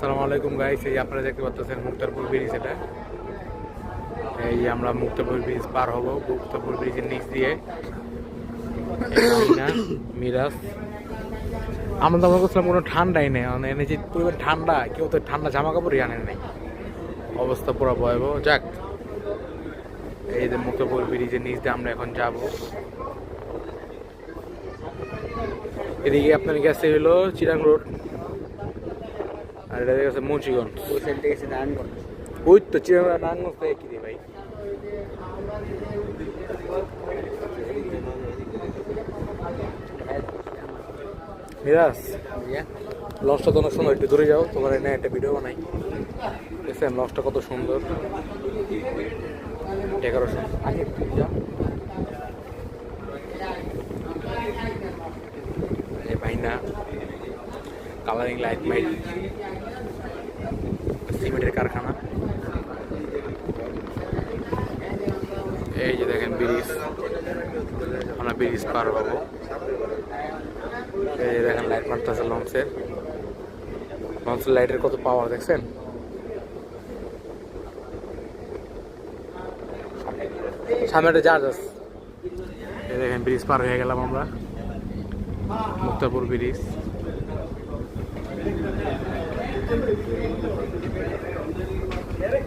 আসসালামু আলাইকুম গাইস এই আপনারা দেখতে পাচ্ছেন মুক্তারপুর ব্রিজ এটা। এই আমরা মুক্তারপুর ব্রিজ পার হব, মুক্তারপুর ব্রিজের নিচ দিয়ে। মিরাজ। আমরা তো মনে করছিলাম কোনো ঠান্ডাই নেই মানে এনে যে ঠান্ডা, কেউ তো ঠান্ডা জামা কাপড়ই আনে নাই। অবস্থা পুরো ভয়াবহ। যাক, এই যে মুক্তারপুর ব্রিজের নিচ দিয়ে আমরা এখন যাব। এদিকে আপনার কাছে হলো চিরাং রোড। আর এটা গেছে মুন্সিগঞ্জ ওই সাইড থেকে করো ওই তো চিরাং নারায়ণগঞ্জ থেকে কি রে ভাই মিরাজ লঞ্চটা তো অনেক সুন্দর একটু দূরে যাও তোমার এনে একটা ভিডিও বানাই। দেখছেন লঞ্চটা কত সুন্দর। ডেকোরেশন আগে যাও। এই ভাইনা। কালারিং লাইট মাইট সিমেন্টের কারখানা। এই যে দেখেন ব্রিজ। আমরা ব্রিজ পার হব। এই যে দেখেন লাইট মারতেছে লঞ্চের লঞ্চের লাইটের কত পাওয়ার দেখছেন? সামনে একটা জাহাজ এই দেখেন ব্রিজ পার হয়ে গেলাম আমরা। মুক্তাপুর ব্রিজ। Gerek